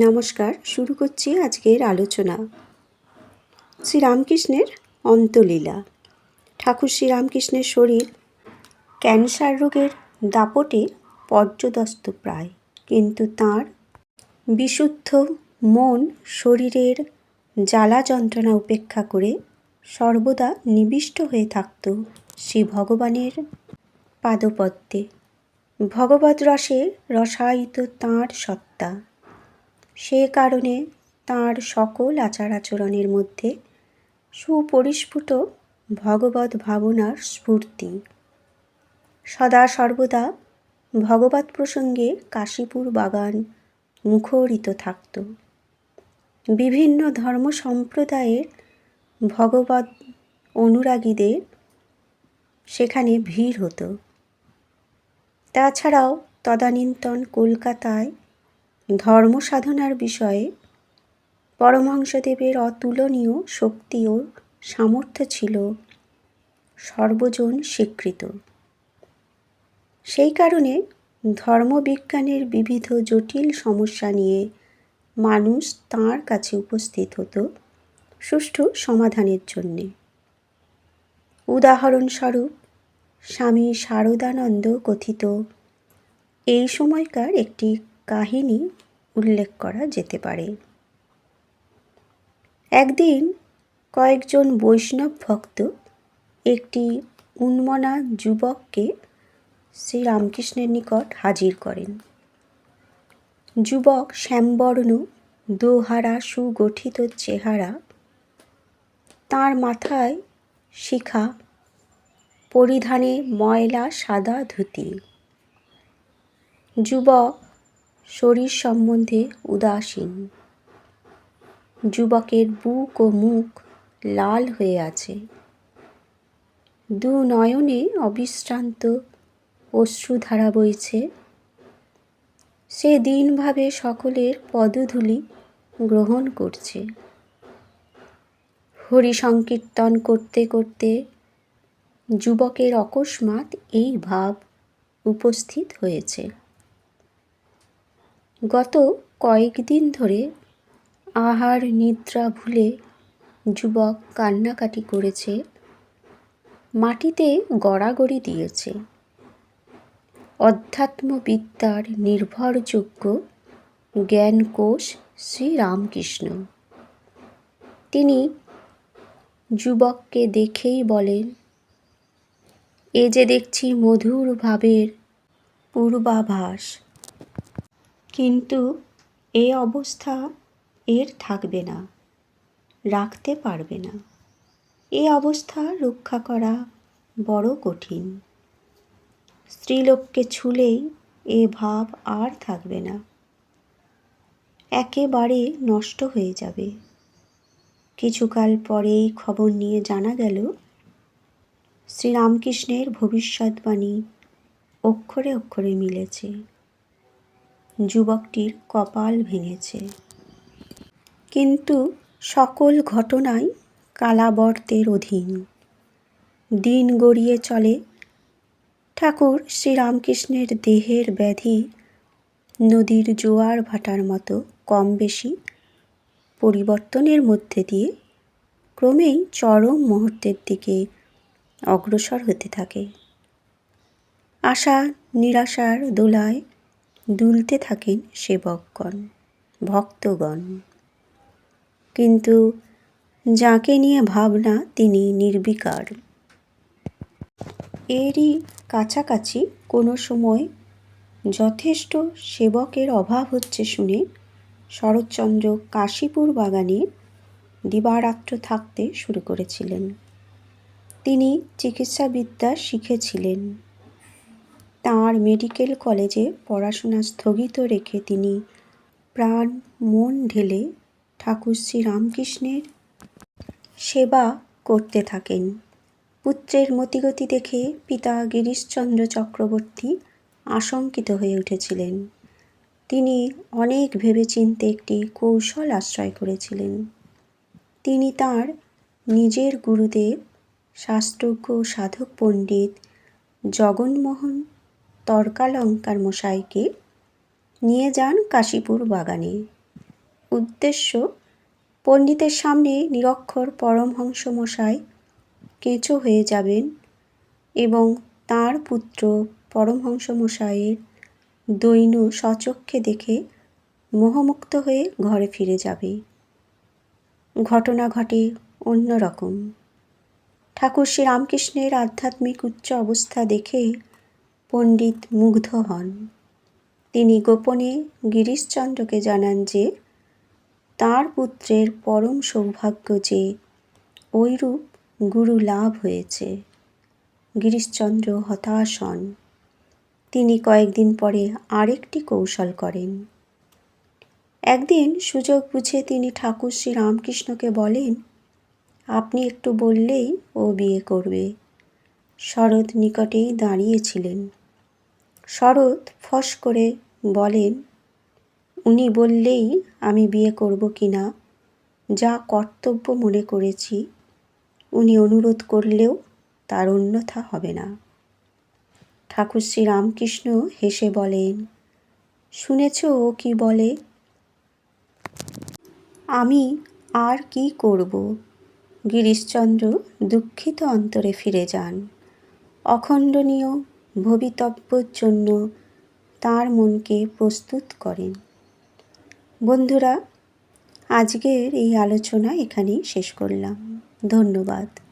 নমস্কার, শুরু করছি আজকের আলোচনা। শ্রীরামকৃষ্ণের অন্তলীলা। ঠাকুর শ্রীরামকৃষ্ণের শরীর ক্যান্সার রোগের দাপটে পর্যদস্ত প্রায়। কিন্তু তার বিশুদ্ধ মন শরীরের জ্বালা যন্ত্রণা উপেক্ষা করে সর্বদা নিবিষ্ট হয়ে থাকত শ্রী ভগবানের পাদপদ্মে। ভগবত রসে রসায়িত তাঁর সত্তা। সে কারণে তাঁর সকল আচার আচরণের মধ্যে সুপরিস্ফুট ভগবত ভাবনার স্ফূর্তি। সদা সর্বদা ভগবত প্রসঙ্গে কাশীপুর বাগান মুখরিত থাকত। বিভিন্ন ধর্ম সম্প্রদায়ের ভগবত অনুরাগীদের সেখানে ভিড় হতো। তাছাড়াও তদানীন্তন কলকাতায় ধর্ম সাধনার বিষয়ে পরমহংসদেবের অতুলনীয় শক্তি ও সামর্থ্য ছিল সর্বজন স্বীকৃত। সেই কারণে ধর্মবিজ্ঞানের বিবিধ জটিল সমস্যা নিয়ে মানুষ তাঁর কাছে উপস্থিত হতো সুষ্ঠু সমাধানের জন্যে। উদাহরণস্বরূপ, স্বামী শারদানন্দ কথিত, এই সময়কার একটি কাহিনী উল্লেখ করা যেতে পারে। একদিন কয়েকজন বৈষ্ণব ভক্ত একটি উন্মনা যুবককে শ্রীরামকৃষ্ণের নিকট হাজির করেন। যুবক শ্যামবর্ণ, দোহারা, সুগঠিত চেহারা, তার মাথায় শিখা, পরিধানে ময়লা, সাদা ধুতি। যুবক শরীর সম্বন্ধে উদাসীন। যুবকের বুক ও মুখ লাল হয়ে আছে। দু নয়নে অবিশ্রান্ত অশ্রুধারা বইছে। সে দিনভাবে সকলের পদধূলি গ্রহণ করছে। হরি সংকীর্তন করতে করতে যুবকের অকস্মাৎ এই ভাব উপস্থিত হয়েছে। গত কয়েকদিন ধরে আহার নিদ্রা ভুলে যুবক কান্নাকাটি করেছে, মাটিতে গড়াগড়ি দিয়েছে। অধ্যাত্মবিদ্যার নির্ভরযোগ্য জ্ঞানকোষ শ্রীরামকৃষ্ণ। তিনি যুবককে দেখেই বলেন, এ যে দেখছি মধুর ভাবের পূর্বাভাস কিন্তু এ অবস্থা এর থাকবে না, রাখতে পারবে না। এ অবস্থা রক্ষা করা বড় কঠিন। স্ত্রীলোককে ছুলেই এ ভাব আর থাকবে না। একেবারে নষ্ট হয়ে যাবে। কিছুকাল পরেই খবর নিয়ে জানা গেল, শ্রীরামকৃষ্ণের ভবিষ্যৎবাণী অক্ষরে অক্ষরে মিলেছে। যুবকটির কপাল ভেঙেছে। কিন্তু সকল ঘটনাই কালাবর্তের অধীন। দিন গড়িয়ে চলে। ঠাকুর শ্রীরামকৃষ্ণের দেহের ব্যাধি নদীর জোয়ার ভাটার মতো কম বেশি পরিবর্তনের মধ্যে দিয়ে ক্রমেই চরম মুহূর্তের দিকে অগ্রসর হতে থাকে। আশা, নিরাশার দোলায় দুলতে থাকেন সেবকগণ, ভক্তগণ। কিন্তু যাকে নিয়ে ভাবনা, তিনি নির্বিকার। এরই কাছাকাছি কোনো সময় যথেষ্ট সেবকের অভাব হচ্ছে শুনে শরৎচন্দ্র কাশীপুর বাগানে দিবারাত্র থাকতে শুরু করেছিলেন। তিনি চিকিৎসাবিদ্যা শিখেছিলেন। তাঁর মেডিকেল কলেজে পড়াশোনা স্থগিত রেখে তিনি প্রাণ মন ঢেলে ঠাকুর শ্রী রামকৃষ্ণের সেবা করতে থাকেন। পুত্রের মতিগতি দেখে পিতা গিরিশচন্দ্র চক্রবর্তী আশঙ্কিত হয়ে উঠেছিলেন। তিনি অনেক ভেবেচিন্তে একটি কৌশল আশ্রয় করেছিলেন। তিনি তার নিজের গুরুদেব, শাস্ত্রজ্ঞ, সাধক পণ্ডিত জগনমোহন তর্কালঙ্কার মশাইকে নিয়ে যান কাশীপুর বাগানে। উদ্দেশ্য, পণ্ডিতের সামনে নিরক্ষর পরমহংস মশাই কেঁচো হয়ে যাবেন এবং তার পুত্র পরমহংস মশাইয়ের দৈন্য সচক্ষে দেখে মোহমুক্ত হয়ে ঘরে ফিরে যাবে। ঘটনা ঘটে অন্যরকম। ঠাকুর শ্রীরামকৃষ্ণের আধ্যাত্মিক উচ্চ অবস্থা দেখে পণ্ডিত মুগ্ধ হন। তিনি গোপনে গিরিশচন্দ্রকে জানান যে, তার পুত্রের পরম সৌভাগ্য যে, ঐরূপ গুরু লাভ হয়েছে। গিরিশচন্দ্র হতাশ হন। তিনি কয়েকদিন পরে আরেকটি কৌশল করেন। একদিন সুযোগ বুঝে তিনি ঠাকুর শ্রী রামকৃষ্ণকে বলেন, আপনি একটু বললেই ও বিয়ে করবে। শরৎ নিকটেই দাঁড়িয়েছিলেন। শরৎ ফস করে বলেন, উনি বললেই আমি বিয়ে করব কি না? যা কর্তব্য মনে করেছি। উনি অনুরোধ করলেও তার অন্যথা হবে না। ঠাকুর শ্রী রামকৃষ্ণ হেসে বলেন, শুনেছ ও কি বলে? আমি আর কি করব? গিরিশচন্দ্র দুঃখিত অন্তরে ফিরে যান। অখণ্ডনীয় ভবিতব্যর জন্য তার মনকে প্রস্তুত করেন। বন্ধুরা আজকের এই আলোচনা এখানেই শেষ করলাম। ধন্যবাদ।